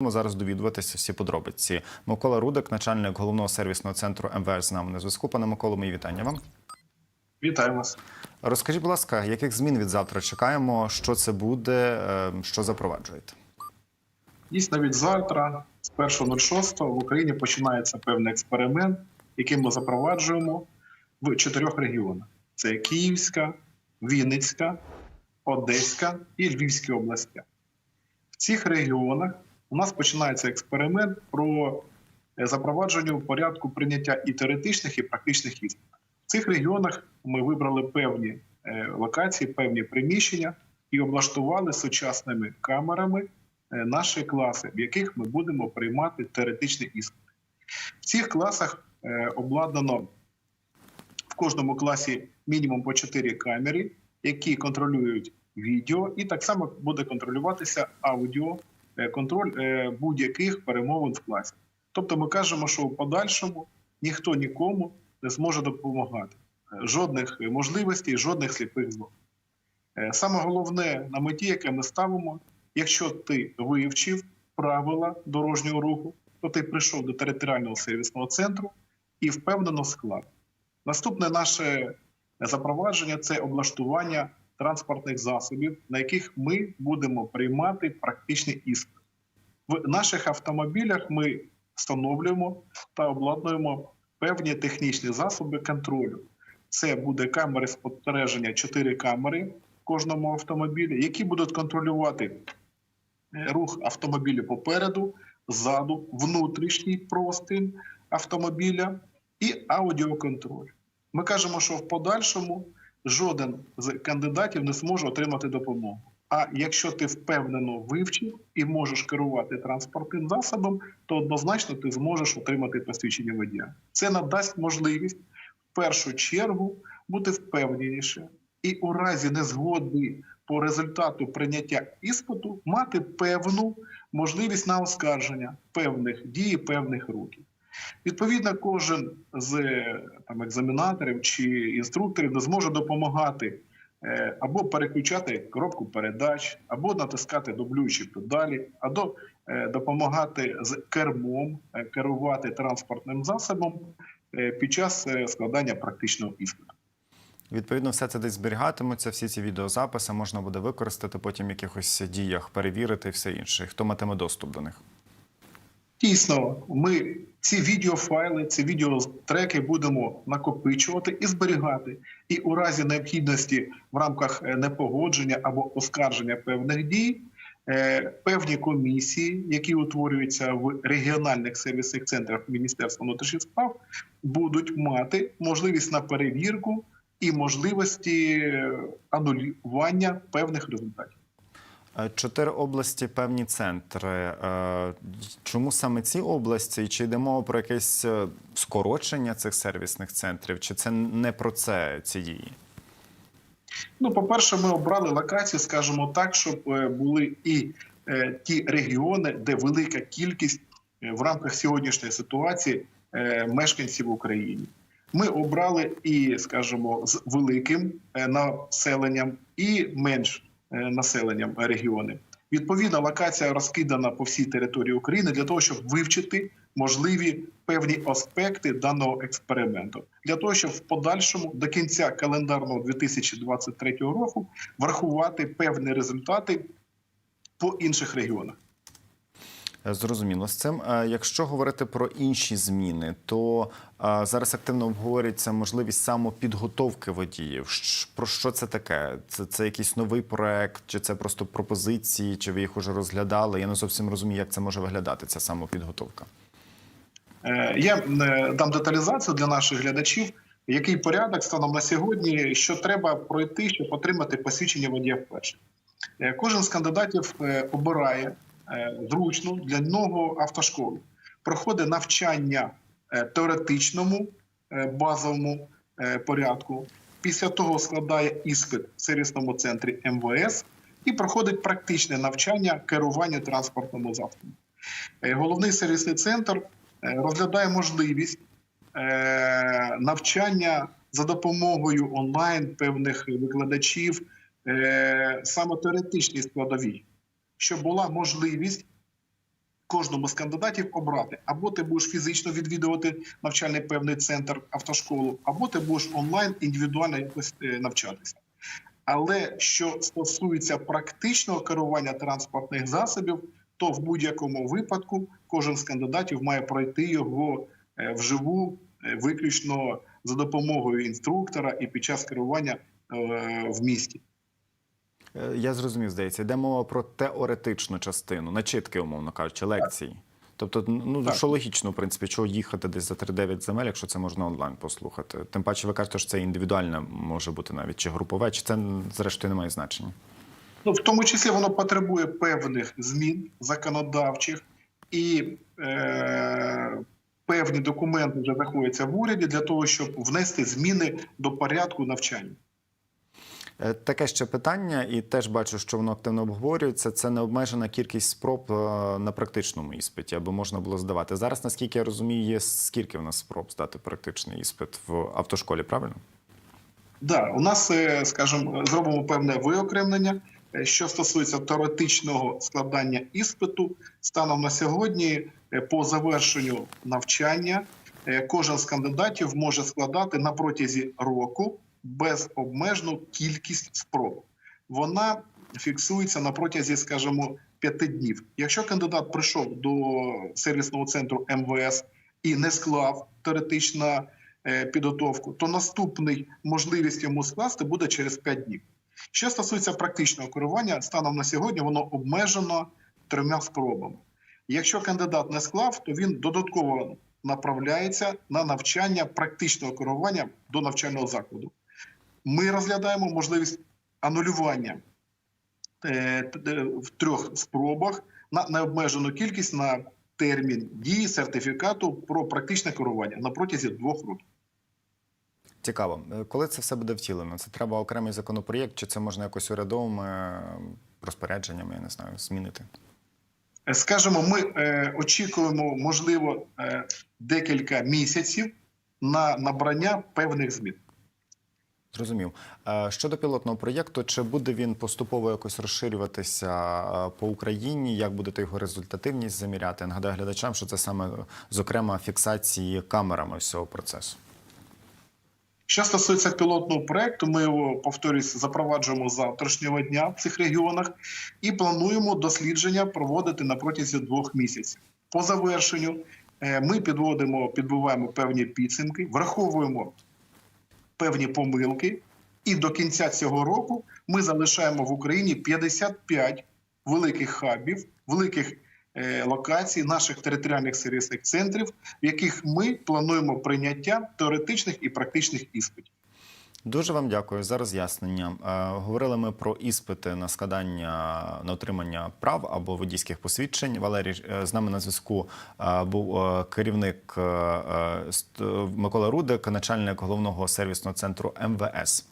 Будемо зараз довідуватися всі подробиці. Микола Рудик, начальник головного сервісного центру МВС, з нами на зв'язку. Пане Миколо, мої вітання вам. Вітаю вас. Розкажіть, будь ласка, яких змін від завтра чекаємо? Що це буде? е, Що запроваджуєте? Дійсно, від завтра, з 1.06, в Україні починається певний експеримент, який ми запроваджуємо в чотирьох регіонах: це Київська, Вінницька, Одеська і Львівська області. В цих регіонах у нас починається експеримент про е, запровадження порядку прийняття і теоретичних, і практичних іспитів. В цих регіонах ми вибрали певні е, локації, певні приміщення і облаштували сучасними камерами е, наші класи, в яких ми будемо приймати теоретичні іспити. В цих класах обладнано в кожному класі мінімум по 4 камери, які контролюють відео, і так само буде контролюватися аудіо, контроль е, будь-яких перемовин в класі. Тобто ми кажемо, що в подальшому ніхто нікому не зможе допомагати. Е, Жодних можливостей, жодних сліпих зон. Е, Саме головне на меті, яке ми ставимо, якщо ти вивчив правила дорожнього руху, то ти прийшов до територіального сервісного центру і впевнено склад. Наступне наше запровадження це облаштування транспортних засобів, на яких ми будемо приймати практичний іспит. В наших автомобілях ми встановлюємо та обладнуємо певні технічні засоби контролю. Це буде камери спостереження, 4 камери в кожному автомобілі, які будуть контролювати е, рух автомобіля попереду, ззаду, внутрішній простір автомобіля і аудіоконтроль. Ми кажемо, що в подальшому жоден з кандидатів не зможе отримати допомогу. А якщо ти впевнено вивчив і можеш керувати транспортним засобом, то однозначно ти зможеш отримати посвідчення водія. Це надасть можливість в першу чергу бути впевненіше і у разі незгоди по результату прийняття іспиту мати певну можливість на оскарження певних дій, певних рухів. Відповідно, кожен з там, екзаменаторів чи інструкторів не зможе допомагати е, або переключати коробку передач, або натискати дублюючі педалі, або е, допомагати з кермом е, керувати транспортним засобом під час складання практичного іспиту. Відповідно, все це десь зберігатиметься, всі ці відеозаписи можна буде використати потім в якихось діях, перевірити і все інше. Хто матиме доступ до них? Дійсно, ми ці відеофайли, ці відеотреки будемо накопичувати і зберігати. І у разі необхідності в рамках е, непогодження або оскарження певних дій, е, певні комісії, які утворюються в регіональних сервісних центрах Міністерства внутрішніх справ, будуть мати можливість на перевірку і можливості е, анулювання певних результатів. Е, Чотири області, певні центри. Е, Чому саме ці області? Чи йде мова про якесь е, скорочення цих сервісних центрів? Чи це не про це ці дії? Ну, по-перше, ми обрали локації, скажімо так, щоб були і ті регіони, де велика кількість в рамках сьогоднішньої ситуації мешканців в Україні. Ми обрали і, скажімо, з великим населенням і менш населенням регіони. Відповідна локація розкидана по всій території України для того, щоб вивчити можливі певні аспекти даного експерименту, для того, щоб в подальшому до кінця календарного 2023 року врахувати певні результати по інших регіонах. Е, Зрозуміло з цим. Е, Якщо говорити про інші зміни, то е, зараз активно обговорюється можливість самопідготовки водіїв. Про що це таке? Це, це якийсь новий проект, чи це просто пропозиції, чи ви їх уже розглядали? Я не зовсім розумію, як це може виглядати, ця самопідготовка. Я дам деталізацію для наших глядачів. Який порядок станом на сьогодні, що треба пройти, щоб отримати посвідчення водія вперше? Кожен з кандидатів обирає е, зручну для нього автошколу, проходить навчання е, теоретичному е, базовому порядку. Після того складає іспит в сервісному центрі МВС і проходить практичне навчання керування транспортному засобом. Головний сервісний центр розглядає можливість навчання за допомогою онлайн певних викладачів саме теоретичній складовій, щоб була можливість кожному з кандидатів обрати або ти будеш фізично відвідувати навчальний певний центр автошколу, або ти будеш онлайн індивідуально якось е, навчатися. Але що стосується практичного керування транспортних засобів, то в будь-якому випадку кожен з кандидатів має пройти його е, вживу е, виключно за допомогою інструктора і під час керування в місті. Е, Я зрозумів, здається, йде мова про теоретичну частину, начитки, умовно кажучи, лекцій. Тобто, ну Так. що логічно, в принципі, чого їхати десь за 3-9 земель, якщо це можна онлайн послухати. Тим паче, ви кажете, що це індивідуальне може бути навіть чи групове, чи це зрештою не має значення. Ну, в тому числі воно потребує певних змін законодавчих і е, певні документи вже знаходяться в уряді для того, щоб внести зміни до порядку навчання. Е, Таке ще питання, і теж бачу, що воно активно обговорюється. Це необмежена кількість спроб е, на практичному іспиті, аби можна було здавати. Зараз, наскільки я розумію, є скільки в нас спроб здати практичний іспит в автошколі, правильно? Да, у нас, е, скажімо, зробимо певне виокремлення. Що стосується теоретичного складання іспиту, станом на сьогодні, по завершенню навчання, кожен з кандидатів може складати на протязі року безобмежну кількість спроб. Вона фіксується на протязі, скажімо, п'яти днів. Якщо кандидат прийшов до сервісного центру МВС і не склав теоретична е, підготовку, то наступний можливість йому скласти буде через 5 днів. Що стосується практичного керування, станом на сьогодні воно обмежено трьома спробами. Якщо кандидат не склав, то він додатково направляється на навчання практичного керування до навчального закладу. Ми розглядаємо можливість анулювання е, е, в трьох спробах на необмежену кількість на термін дії сертифікату про практичне керування на протязі двох років. Цікаво, Е, коли це все буде втілено? Це треба окремий законопроєкт, чи це можна якось урядовими розпорядженнями, я не знаю, змінити? Скажімо, ми очікуємо, можливо, декілька місяців на набрання певних змін. Зрозумів. Е, Щодо пілотного проєкту, чи буде він поступово якось розширюватися е, по Україні? Як будете його результативність заміряти? Нагадаю глядачам, що це саме, зокрема, фіксації камерами всього процесу. Що стосується пілотного проекту, ми його повторюсь, запроваджуємо завтрашнього дня в цих регіонах і плануємо дослідження проводити на протязі двох місяців. По завершенню е, ми підводимо, підбиваємо певні підсумки, враховуємо певні помилки, і до кінця цього року ми залишаємо в Україні 55 великих хабів, великих е, локацій наших територіальних сервісних центрів, в яких ми плануємо прийняття теоретичних і практичних іспитів. Дуже вам дякую за роз'яснення. Е, Говорили ми про іспити на складання на отримання прав або водійських посвідчень. Валерій е, з нами на зв'язку е, був керівник Микола Рудик, начальник головного сервісного центру МВС.